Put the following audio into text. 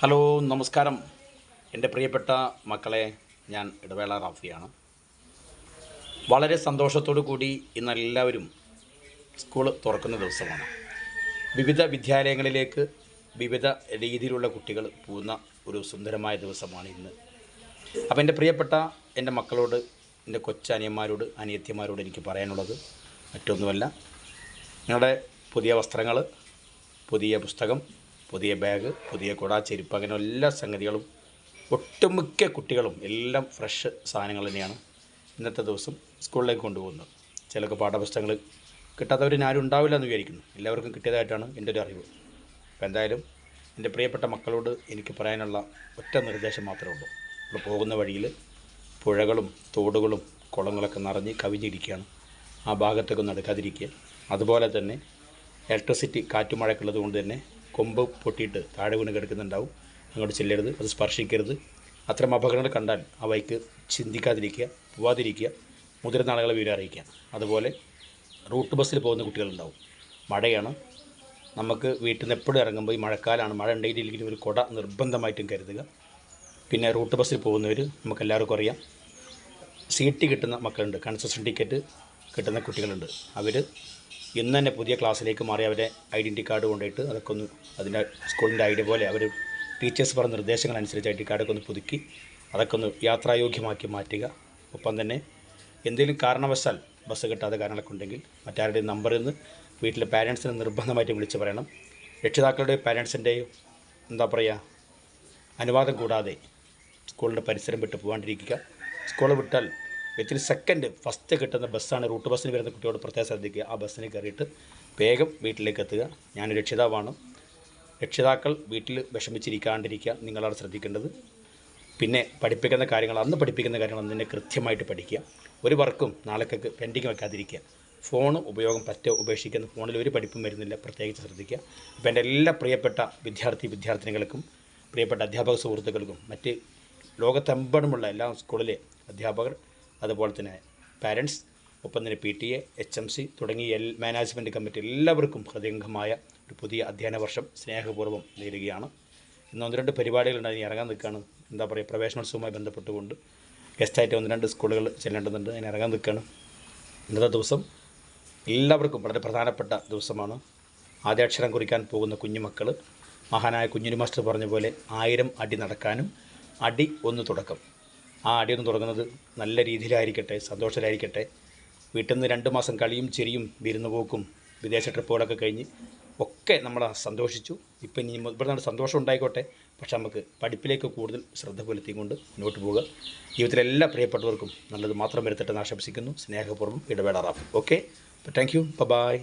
Hello നമസ്കാരം. എന്റെ പ്രിയപ്പെട്ട മക്കളെ ഞാൻ ഇടവേള റാഫിയാണ്. വളരെ സന്തോഷത്തോടു കൂടി ഇന്നെല്ലാവരും സ്കൂൾ തുറക്കുന്ന ദിവസമാണ്. വിവിധ വിദ്യാലയങ്ങളിലേക്ക് വിവിധ രീതിയിലുള്ള കുട്ടികൾ പോകുന്ന ഒരു സുന്ദരമായ ദിവസമാണ് ഇന്ന്. അപ്പോൾ എന്റെ പ്രിയപ്പെട്ട എന്റെ മക്കളോട് എന്റെ കൊച്ചനിയന്മാരോട് അനിയത്തിമാരോട് എനിക്ക് പറയാനുള്ളത് മറ്റൊന്നുമല്ല. നിങ്ങളുടെ പുതിയ വസ്ത്രങ്ങൾ പുതിയ പുസ്തകം പുതിയ ബാഗ് പുതിയ കുട ചെരുപ്പ് അങ്ങനെ എല്ലാ സംഗതികളും ഒട്ടുമിക്ക കുട്ടികളും എല്ലാം ഫ്രഷ് സാധനങ്ങൾ തന്നെയാണ് ഇന്നത്തെ ദിവസം സ്കൂളിലേക്ക് കൊണ്ടുപോകുന്നത്. ചിലർക്ക് പാഠപുസ്തകങ്ങൾ കിട്ടാത്തവർ ആരും ഉണ്ടാവില്ല എന്ന് വിചാരിക്കുന്നു. എല്ലാവർക്കും കിട്ടിയതായിട്ടാണ് എന്റെ ഒരു അറിവ്. അപ്പോൾ എന്തായാലും എന്റെ പ്രിയപ്പെട്ട മക്കളോട് എനിക്ക് പറയാനുള്ള ഒറ്റ നിർദ്ദേശം മാത്രമേ ഉള്ളൂ. ഇവിടെ പോകുന്ന വഴിയിൽ പുഴകളും തോടുകളും കുളങ്ങളൊക്കെ നിറഞ്ഞ് കവിഞ്ഞിരിക്കുകയാണ്. ആ ഭാഗത്തേക്കൊന്നും നടക്കാതിരിക്കുക അതുപോലെ തന്നെ ഇലക്ട്രിസിറ്റി കാറ്റുമഴക്കുള്ളത് കൊണ്ട് തന്നെ കൊമ്പ് പൊട്ടിയിട്ട് താഴെ വീണ് കിടക്കുന്നുണ്ടാവും. അങ്ങോട്ട് ചെല്ലരുത് അത് സ്പർശിക്കരുത്. അത്തരം അപകടങ്ങൾ കണ്ടാൽ ആ ബൈക്ക് ചിന്തിക്കാതിരിക്കുക പോവാതിരിക്കുക മുതിർന്ന ആളുകളെ വിവരം അറിയിക്കുക. അതുപോലെ റൂട്ട് ബസ്സിൽ പോകുന്ന കുട്ടികളുണ്ടാവും. മഴയാണ്. നമുക്ക് വീട്ടിൽ നിന്ന് എപ്പോഴും ഇറങ്ങുമ്പോൾ ഈ മഴക്കാലമാണ് മഴ ഉണ്ടെങ്കിൽ ഒരു കുട നിർബന്ധമായിട്ടും കരുതുക. പിന്നെ റൂട്ട് ബസ്സിൽ പോകുന്നവർ നമുക്ക് എല്ലാവർക്കും അറിയാം. സീറ്റ് കിട്ടുന്ന മക്കളുണ്ട്. കൺസെഷൻ ടിക്കറ്റ് കിട്ടുന്ന കുട്ടികളുണ്ട്. അവർ ഇന്ന് തന്നെ പുതിയ ക്ലാസ്സിലേക്ക് മാറി അവരെ ഐഡന്റി കാർഡ് കൊണ്ടുപോയിട്ട് അതൊക്കെ ഒന്ന് അതിന്റെ സ്കൂളിന്റെ ഐഡിയ പോലെ അവർ ടീച്ചേഴ്സ് പറഞ്ഞ നിർദ്ദേശങ്ങൾ അനുസരിച്ച് ഐ ഡി കാർഡൊക്കെ ഒന്ന് പുതുക്കി അതൊക്കെ ഒന്ന് യാത്രായോഗ്യമാക്കി മാറ്റുക. ഒപ്പം തന്നെ എന്തെങ്കിലും കാരണവശാൽ ബസ് കിട്ടാത്ത കാരണങ്ങളൊക്കെ ഉണ്ടെങ്കിൽ മറ്റാരുടെയും നമ്പറിൽ നിന്ന് വീട്ടിലെ പാരൻസിനെ നിർബന്ധമായിട്ടും വിളിച്ച് പറയണം. രക്ഷിതാക്കളുടെ പാരൻസിന്റെയും എന്താ പറയുക അനുവാദം കൂടാതെ സ്കൂളിന്റെ പരിസരം വിട്ട് പോകാണ്ടിരിക്കുക. സ്കൂൾ വിട്ടാൽ വിത്തിൻ സെക്കൻഡ് ഫസ്റ്റ് കിട്ടുന്ന ബസ്സാണ് റൂട്ട് ബസ്സിന് വരുന്ന കുട്ടിയോട് പ്രത്യേകം ശ്രദ്ധിക്കുക. ആ ബസ്സിന് കയറിയിട്ട് വേഗം വീട്ടിലേക്ക് എത്തുക. ഞാൻ രക്ഷിതാവാണ്. രക്ഷിതാക്കൾ വീട്ടിൽ വിഷമിച്ചിരിക്കാണ്ടിരിക്കുക. നിങ്ങളാണ് ശ്രദ്ധിക്കേണ്ടത്. പിന്നെ പഠിപ്പിക്കുന്ന കാര്യങ്ങൾ അന്ന് പഠിപ്പിക്കുന്ന കാര്യങ്ങൾ അന്ന് തന്നെ കൃത്യമായിട്ട് പഠിക്കുക. ഒരു വർക്കും നാളേക്കൊക്കെ പെൻഡിങ് വെക്കാതിരിക്കുക. ഫോൺ ഉപയോഗം പറ്റ ഉപേക്ഷിക്കുന്ന ഫോണിൽ ഒരു പഠിപ്പും വരുന്നില്ല. പ്രത്യേകിച്ച് ശ്രദ്ധിക്കുക. അപ്പോൾ എന്റെ എല്ലാ പ്രിയപ്പെട്ട വിദ്യാർത്ഥി വിദ്യാർത്ഥിനികൾക്കും പ്രിയപ്പെട്ട അധ്യാപക സുഹൃത്തുക്കൾക്കും മറ്റ് ലോകത്തെമ്പാടുമുള്ള എല്ലാ സ്കൂളിലെ അധ്യാപകർ അതുപോലെ തന്നെ പാരൻസ് ഒപ്പം തന്നെ P T A H M C തുടങ്ങി എൽ മാനേജ്മെന്റ് കമ്മിറ്റി എല്ലാവർക്കും ഹൃദയംഗമായ ഒരു പുതിയ അധ്യയന വർഷം സ്നേഹപൂർവം നേരുകയാണ്. ഇന്ന് ഒന്ന് രണ്ട് പരിപാടികളുണ്ട്. അതിന് ഇറങ്ങാൻ നിൽക്കുകയാണ്. എന്താ പറയുക പ്രവേശനോത്സവവുമായി ബന്ധപ്പെട്ടുകൊണ്ട് ഗസ്റ്റായിട്ട് ഒന്ന് രണ്ട് സ്കൂളുകൾ ചെല്ലേണ്ടതുണ്ട്. അതിന് ഇറങ്ങാൻ നിൽക്കുകയാണ്. ഇന്നത്തെ ദിവസം എല്ലാവർക്കും വളരെ പ്രധാനപ്പെട്ട ദിവസമാണ്. ആദ്യാക്ഷരം കുറിക്കാൻ പോകുന്ന കുഞ്ഞുമക്കൾ മഹാനായ കുഞ്ഞിനു മാസ്റ്റർ പറഞ്ഞ പോലെ ആയിരം അടി നടക്കാനും അടി ഒന്ന് തുടക്കം. ആ അടി ഒന്ന് തുടങ്ങുന്നത് നല്ല രീതിയിലായിരിക്കട്ടെ സന്തോഷത്തിലായിരിക്കട്ടെ. വീട്ടിൽ നിന്ന് രണ്ട് മാസം കളിയും ചിരിയും വിരുന്നുപോക്കും വിദേശ ട്രിപ്പുകളൊക്കെ കഴിഞ്ഞ് ഒക്കെ നമ്മൾ സന്തോഷിച്ചു. ഇപ്പം ഇനി ഇവിടെ നിന്ന് സന്തോഷം ഉണ്ടായിക്കോട്ടെ. പക്ഷെ നമുക്ക് പഠിപ്പിലേക്ക് കൂടുതൽ ശ്രദ്ധ പുലർത്തിക്കൊണ്ട് മുന്നോട്ട് പോവുക. ജീവിതത്തിലെ എല്ലാ പ്രിയപ്പെട്ടവർക്കും നല്ലത് മാത്രം വരുത്തട്ടെന്ന് ആശംസിക്കുന്നു. സ്നേഹപൂർവം ഇടപെടാറാവും ഓക്കെ അപ്പോൾ താങ്ക് യു ബൈ